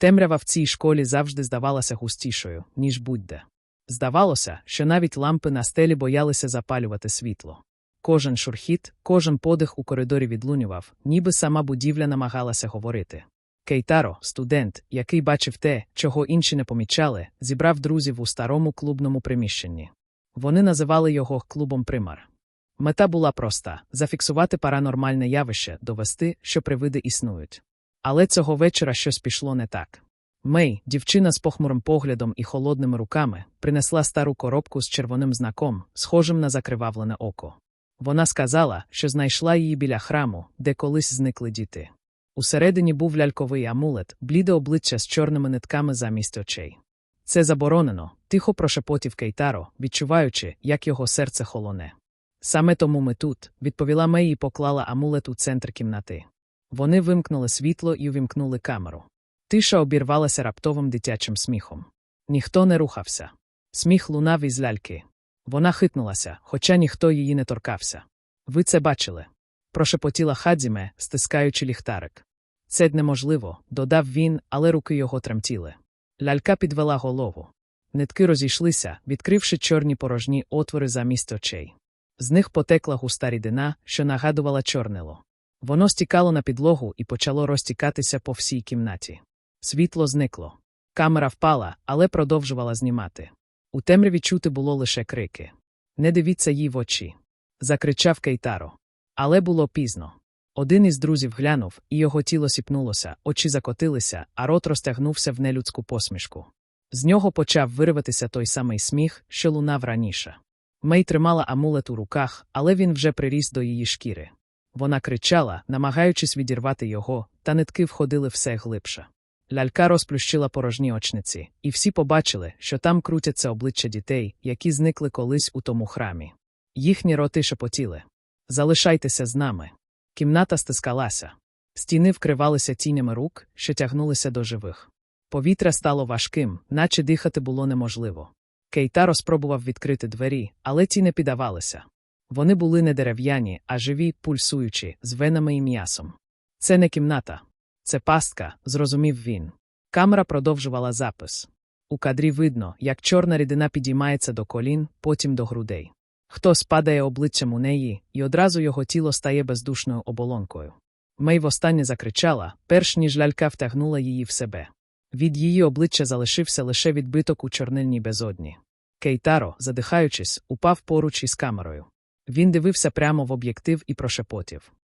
Темрява в цій школі завжди здавалася густішою, ніж будь-де. Здавалося, що навіть лампи на стелі боялися запалювати світло. Кожен шурхіт, кожен подих у коридорі відлунював, ніби сама будівля намагалася говорити. Кейтаро, студент, який бачив те, чого інші не помічали, зібрав друзів у старому клубному приміщенні. Вони називали його клубом примар. Мета була проста зафіксувати паранормальне явище, довести, що привиди існують. Але цього вечора щось пішло не так. Мей, дівчина з похмурим поглядом і холодними руками, принесла стару коробку з червоним знаком, схожим на закривавлене око. Вона сказала, що знайшла її біля храму, де колись зникли діти. Усередині був ляльковий амулет, бліде обличчя з чорними нитками замість очей. Це заборонено, тихо прошепотів Кейтаро, відчуваючи, як його серце холоне. Саме тому ми тут, відповіла Мей і поклала амулет у центр кімнати. Вони вимкнули світло і увімкнули камеру. Тиша обірвалася раптовим дитячим сміхом. Ніхто не рухався. Сміх лунав із ляльки. Вона хитнулася, хоча ніхто її не торкався. Ви це бачили? прошепотіла Хадзіме, стискаючи ліхтарик. Це неможливо, додав він, але руки його тремтіли. Лялька підвела голову. Нитки розійшлися, відкривши чорні порожні отвори замість очей. З них потекла густа рідина, що нагадувала чорнило. Воно стікало на підлогу і почало розтікатися по всій кімнаті. Світло зникло. Камера впала, але продовжувала знімати. У темряві чути було лише крики. Не дивіться їй в очі. Закричав Кейтаро. Але було пізно. Один із друзів глянув, і його тіло сіпнулося, очі закотилися, а рот розтягнувся в нелюдську посмішку. З нього почав вирватися той самий сміх, що лунав раніше. Мей тримала амулет у руках, але він вже приріс до її шкіри. Вона кричала, намагаючись відірвати його, та нитки входили все глибше. Лялька розплющила порожні очниці, і всі побачили, що там крутяться обличчя дітей, які зникли колись у тому храмі. Їхні роти шепотіли. Залишайтеся з нами. Кімната стискалася. Стіни вкривалися тінями рук, що тягнулися до живих. Повітря стало важким, наче дихати було неможливо. Кейтаро спробував відкрити двері, але ті не піддавалися. Вони були не дерев'яні, а живі, пульсуючі, з венами і м'ясом. Це не кімната, це пастка, зрозумів він. Камера продовжувала запис. У кадрі видно, як чорна рідина підіймається до колін, потім до грудей. Хтось падає обличчям у неї, і одразу його тіло стає бездушною оболонкою. Мей востаннє закричала, перш ніж лялька втягнула її в себе. Від її обличчя залишився лише відбиток у чорнильній безодні. Кейтаро, задихаючись, упав поруч із камерою. Він дивився прямо в об'єктив і прошепотів.